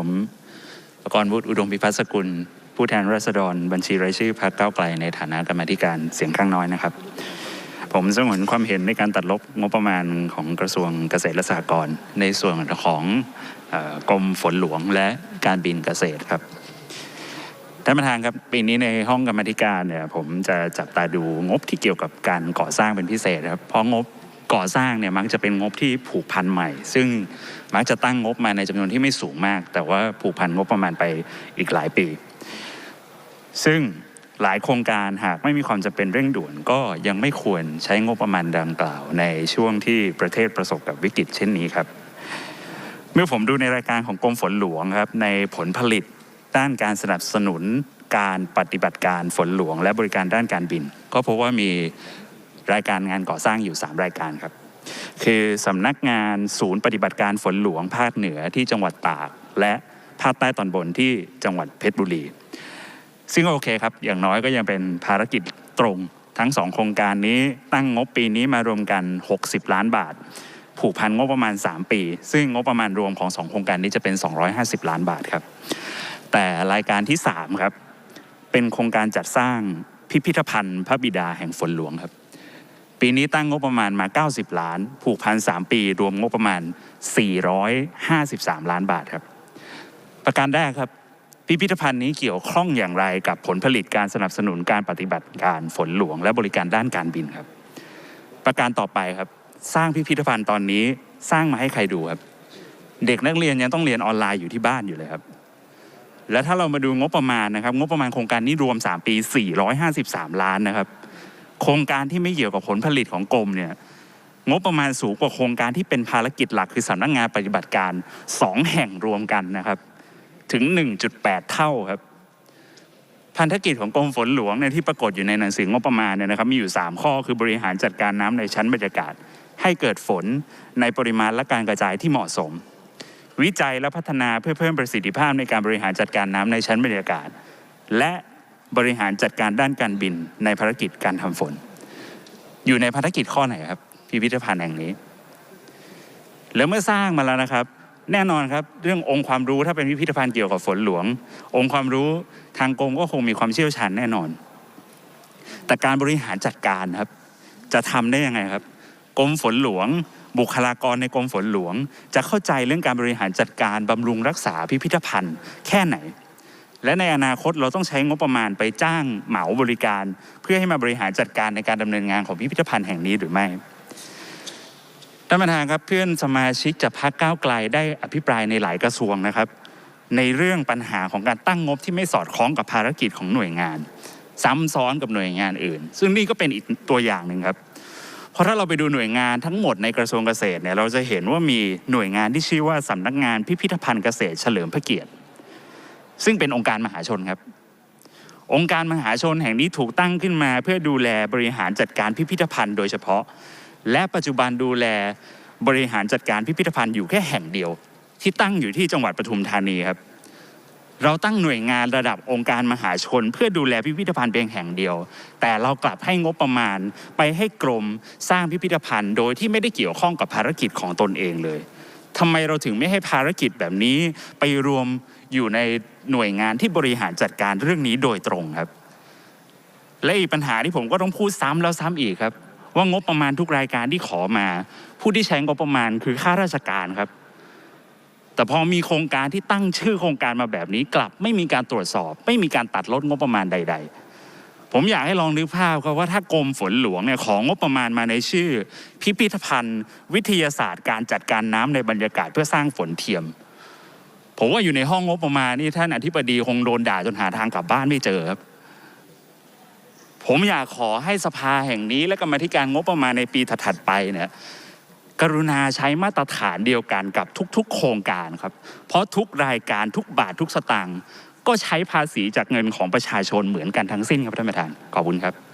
ผมประกรณ์วุฒิอุดมพิพัฒน์สกุล ผู้แทนราษฎร บัญชีรายชื่อพรรคก้าวไกลในฐานะกรรมธิการเสียงข้างน้อยนะครับ ผมสงวนความเห็นในการตัดลบงบประมาณของกระทรวงเกษตรและสหกรณ์ในส่วนของออกรมฝนหลวงและการบินเกษตรครับท่านประธานครับปีนี้ในห้องกรรมธิการเนี่ยผมจะจับตาดูงบที่เกี่ยวกับการก่อสร้างเป็นพิเศษครับเพราะงบ ก่อสร้างเนี่ยมักจะเป็นงบที่ผูกพันใหม่ ซึ่งมักจะตั้งงบมาในจำนวนที่ไม่สูงมาก แต่ว่าผูกพันงบประมาณไปอีกหลายปี ซึ่งหลายโครงการหากไม่มีความจำเป็นเร่งด่วนก็ยังไม่ควรใช้งบประมาณดังกล่าว ในช่วงที่ประเทศประสบกับวิกฤตเช่นนี้ครับ เมื่อผมดูในรายการของกรมฝนหลวงครับในผลผลิตด้านการสนับสนุนการปฏิบัติการฝนหลวง และบริการด้านการบิน ก็พบว่ามี รายการงานก่อสร้างอยู่ 3 รายการครับ คือสำนักงานศูนย์ปฏิบัติการฝนหลวงภาคเหนือที่จังหวัดตาก และภาคใต้ตอนบนที่จังหวัดเพชรบุรี ซึ่งโอเคครับ อย่างน้อยก็ยังเป็นภารกิจตรงทั้งสองโครงการนี้ตั้งงบปีนี้มารวมกัน 60 ล้านบาท ผูกพันงบประมาณ 3 ปี ซึ่งงบประมาณรวมของ 2 โครงการนี้จะเป็น 250 ล้านบาทครับ แต่รายการที่ 3 ครับ เป็นโครงการจัดสร้างพิพิธภัณฑ์พระบิดาแห่งฝนหลวงครับ ปีนี้ตั้งงบประมาณมา 90 ล้าน ผูกพัน 3 ปี รวมงบประมาณ 453 ล้านบาทครับ ประการแรกครับ พิพิธภัณฑ์นี้เกี่ยวข้องอย่างไรกับผลผลิตการสนับสนุนการปฏิบัติการฝนหลวง และบริการด้านการบินครับ ประการต่อไปครับ สร้างพิพิธภัณฑ์ตอนนี้สร้างมาให้ใครดูครับ เด็กนักเรียนยังต้องเรียนออนไลน์อยู่ที่บ้านอยู่เลยครับแล้วถ้าเรามาดูงบประมาณนะครับ งบประมาณโครงการนี้รวม 3 ปี 453 ล้านนะครับ โครงการที่ไม่เกี่ยวกับผลผลิตของกรมเนี่ยงบประมาณสูงกว่าโครงการที่เป็นภารกิจหลักคือสำนักงานปฏิบัติการ 2 แห่งรวมกันนะครับ ถึง 1.8 เท่าครับพันธกิจของกรมฝนหลวงเนี่ยที่ปรากฏอยู่ในหนังสืองบประมาณเนี่ยนะครับมีอยู่ 3 ข้อคือบริหารจัดการน้ำในชั้นบรรยากาศ ให้เกิดฝนในปริมาณและการกระจายที่เหมาะสม วิจัยและพัฒนาเพื่อเพิ่มประสิทธิภาพในการบริหารจัดการน้ำในชั้นบรรยากาศ และ บริหารจัดการด้านการบินในภารกิจการทำฝน อยู่ในภารกิจข้อไหนครับ พิพิธภัณฑ์แห่งนี้ แล้วเมื่อสร้างมาแล้วนะครับ แน่นอนครับ เรื่ององค์ความรู้ถ้าเป็นพิพิธภัณฑ์เกี่ยวกับฝนหลวง องค์ความรู้ทางกรมก็คงมีความเชี่ยวชาญแน่นอน แต่การบริหารจัดการครับ จะทำได้ยังไงครับกรมฝนหลวง บุคลากรในกรมฝนหลวง จะเข้าใจเรื่องการบริหารจัดการบำรุงรักษาพิพิธภัณฑ์ แค่ไหน และในอนาคตเราต้องใช้งบประมาณไปจ้างเหมาบริการ เพื่อให้มาบริหารจัดการในการดำเนินงานของพิพิธภัณฑ์แห่งนี้หรือไม่ท่านประธานครับเพื่อนสมาชิกจากพรรคก้าวไกลได้อภิปรายในหลายกระทรวงนะครับ ในเรื่องปัญหาของการตั้งงบที่ไม่สอดคล้องกับภารกิจของหน่วยงาน ซ้ำซ้อนกับหน่วยงานอื่น ซึ่งนี่ก็เป็นอีกตัวอย่างหนึ่งครับเพราะถ้าเราไปดูหน่วยงานทั้งหมดในกระทรวงเกษตรเนี่ยเราจะเห็นว่ามีหน่วยงานที่ชื่อว่าสำนักงานพิพิธภัณฑ์เกษตรเฉลิมพระเกียรติ ซึ่งเป็นองค์การมหาชนครับ องค์การมหาชนแห่งนี้ถูกตั้งขึ้นมาเพื่อดูแลบริหารจัดการพิพิธภัณฑ์โดยเฉพาะ และปัจจุบันดูแลบริหารจัดการพิพิธภัณฑ์อยู่แค่แห่งเดียว ที่ตั้งอยู่ที่จังหวัดปทุมธานีครับ เราตั้งหน่วยงานระดับองค์การมหาชน เพื่อดูแลพิพิธภัณฑ์เพียงแห่งเดียว แต่เรากลับให้งบประมาณไปให้กรมสร้างพิพิธภัณฑ์ โดยที่ไม่ได้เกี่ยวข้องกับภารกิจของตนเองเลยทำไมเราถึงไม่ให้ภารกิจแบบนี้ไปรวม อยู่ในหน่วยงานที่บริหารจัดการเรื่องนี้โดยตรงครับ และอีกปัญหาที่ผมก็ต้องพูดซ้ำแล้วซ้ำอีกครับ ว่างบประมาณทุกรายการที่ขอมา ผู้ที่ใช้งบประมาณคือข้าราชการครับ แต่พอมีโครงการที่ตั้งชื่อโครงการมาแบบนี้กลับ ไม่มีการตรวจสอบ ไม่มีการตัดลดงบประมาณใด ๆผมอยากให้ลองนึกภาพครับว่าถ้ากรมฝนหลวงเนี่ยของงบประมาณมาในชื่อ พิพิธภัณฑ์ วิทยาศาสตร์การจัดการน้ำในบรรยากาศเพื่อสร้างฝนเทียม ผมว่าอยู่ในห้องงบประมาณนี่ท่านอธิบดีคงโดนด่าจนหาทางกลับบ้านไม่เจอครับ ผมอยากขอให้สภาแห่งนี้และกรรมธิการงบประมาณในปีถัดๆไปเนี่ยกรุณาใช้มาตรฐานเดียวกันกับทุกๆ โครงการครับ เพราะทุกรายการทุกบาททุกสตางค์ก็ใช้ภาษีจากเงินของประชาชนเหมือนกันทั้งสิ้นครับท่านประธานขอบคุณครับ